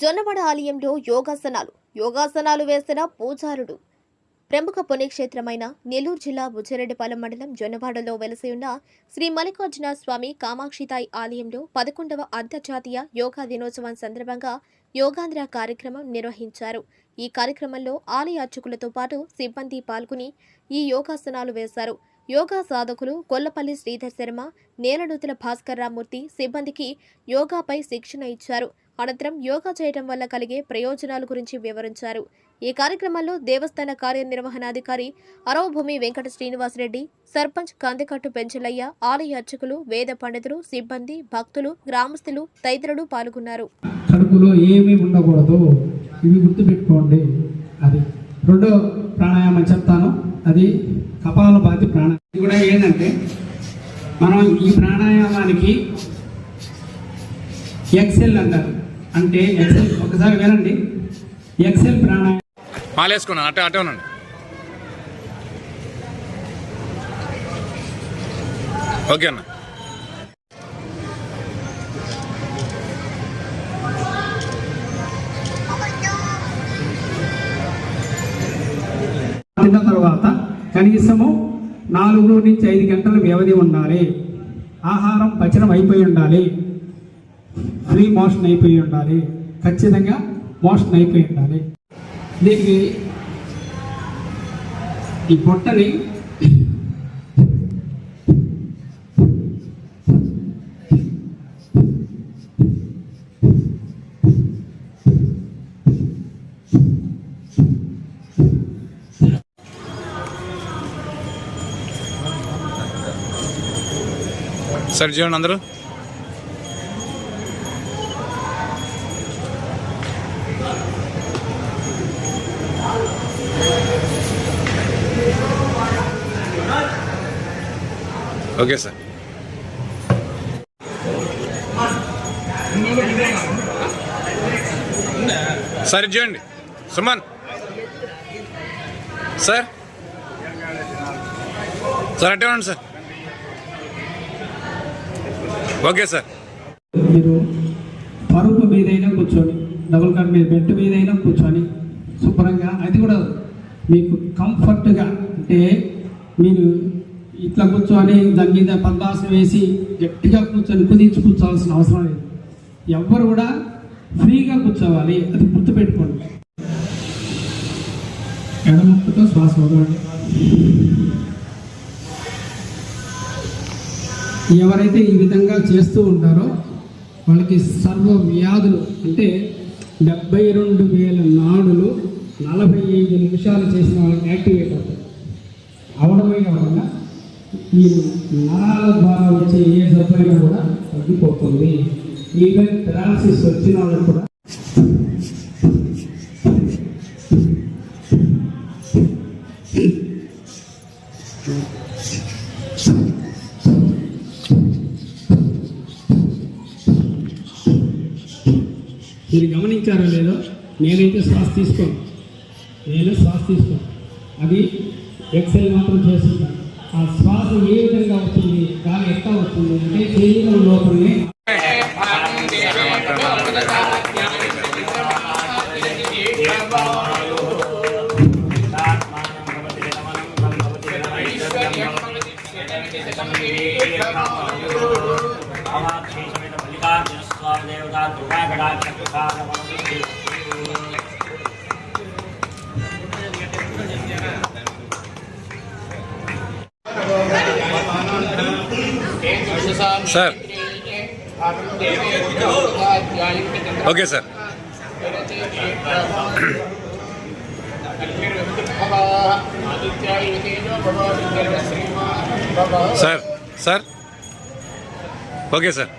జొన్నవాడ ఆలయంలో యోగాసనాలు. యోగాసనాలు వేసిన పూజారుడు. ప్రముఖ పుణ్యక్షేత్రమైన నెల్లూరు జిల్లా బుచ్చిరెడ్డిపాలెం మండలం జొన్నవాడలో వెలసి ఉన్న శ్రీ మల్లికార్జున స్వామి కామాక్షితాయి ఆలయంలో పదకొండవ అంతర్జాతీయ యోగా దినోత్సవం సందర్భంగా యోగాంధ్ర కార్యక్రమం నిర్వహించారు. ఈ కార్యక్రమంలో ఆలయ అర్చకులతో పాటు సిబ్బంది పాల్గొని ఈ యోగాసనాలు వేశారు. యోగా సాధకులు కొల్లపల్లి శ్రీధర్ శర్మ నేలనూతుల భాస్కర్ రామ్మూర్తి సిబ్బందికి యోగాపై శిక్షణ ఇచ్చారు. అనంతరం యోగా చేయడం వల్ల కలిగే ప్రయోజనాల గురించి వివరించారు. ఈ కార్యక్రమంలో దేవస్థాన కార్యనిర్వహణాధికారి అరవభూమి వెంకట శ్రీనివాసరెడ్డి సర్పంచ్ కందికట్టు పెంచలయ్య ఆలయ అర్చకులు వేద పండితులు సిబ్బంది భక్తులు గ్రామస్తులు తదితరులు పాల్గొన్నారు. కడుపులో ఏమీ ఉండకూడదు. ఇవి గుర్తుపెట్టుకోండి. అది రెండో ప్రాణాయామం చెప్తాను. అది కపాలభాతి ప్రాణాయామం కూడా ఏంటంటే మనం ఈ ప్రాణాయామానికి ఎక్సెల్ అంటారు. అంటే ఎక్సెల్ ఒకసారి వినండి. ఎక్సెల్ ప్రాణాయామం మాలేసుకున్నాను అటే అటే ఉండండి. ఓకే అన్న. తిన్న తర్వాత కనీసము నాలుగు నుంచి ఐదు గంటల వ్యవధి ఉండాలి. ఆహారం పచనం అయిపోయి ఉండాలి. ఫ్రీ మోషన్ అయిపోయి ఉండాలి. ఖచ్చితంగా మోషన్ అయిపోయి ఉండాలి. దీనికి ఈ పొట్టని సరే చూడండి అందరూ. Okay sir. సరే చూడండి. సుమన్. సార్. సార్ అట్టే ఉండండి సార్. Okay sir. మీరు పరుపు మీదైనా కూర్చొని డబుల్ కాట్ మీద బెడ్ మీదైనా కూర్చొని శుభ్రంగా అది కూడా మీకు కంఫర్ట్గా అంటే మీరు ఇట్లా కూర్చొని దాని మీద పద్మాసనం వేసి గట్టిగా కూర్చొని కుదించి కూర్చోవాల్సిన అవసరం లేదు. ఎవ్వరు కూడా ఫ్రీగా కూర్చోవాలి. అది గుర్తుపెట్టుకోండి. ఎడముక్కతో శ్వాస వదలండి. ఎవరైతే ఈ విధంగా చేస్తూ ఉంటారో వాళ్ళకి సర్వ వ్యాధులు అంటే డెబ్బై రెండు వేల నాడులు నలభై ఐదు నిమిషాలు చేసిన వాళ్ళకి యాక్టివేట్ అవుతాయి అవడమే కాకుండా ఈ నరాల ద్వారా వచ్చే ఏ జబ్బైనా కూడా తగ్గిపోతుంది. ఈవెన్ పెరాలసిస్ వచ్చిన వాళ్ళకి కూడా మీరు గమనించారో లేదో? నేనైతే శ్వాస తీసుకోను. నేను శ్వాస తీసుకోను. అది ఎక్సెల్ మాత్రం చేస్తుంటాను. ఆ శ్వాస ఏ విధంగా వస్తుంది గాలి ఎట్లా వస్తుంది అంటే శరీరం లోపలనే sir okay sir sir sir okay sir